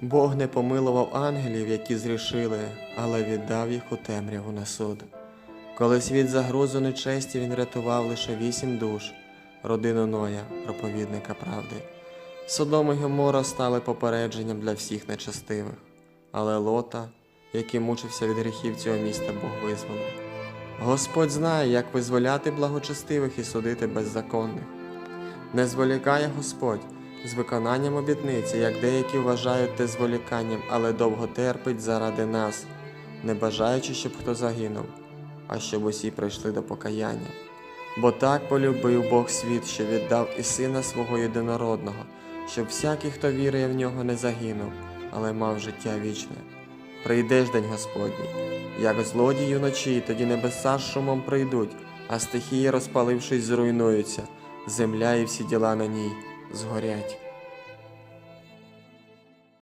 Бог не помилував ангелів, які зрішили, але віддав їх у темряву на суд. Коли світ загрозу нечесті він рятував лише вісім душ, родину Ноя, проповідника правди. Содом і Гомора стали попередженням для всіх нечестивих, але Лота, який мучився від гріхів цього міста, Бог визволив. Господь знає, як визволяти благочестивих і судити беззаконних. Не зволікає Господь з виконанням обітниці, як деякі вважають те зволіканням, але довго терпить заради нас, не бажаючи, щоб хто загинув, а щоб усі прийшли до покаяння. Бо так полюбив Бог світ, що віддав і сина свого єдинородного, щоб всякий, хто вірує в нього, не загинув, але мав життя вічне. Прийде ж день Господній, як злодії вночі, тоді небеса з шумом прийдуть, а стихії, розпалившись, зруйнуються, земля і всі діла на ній згорять.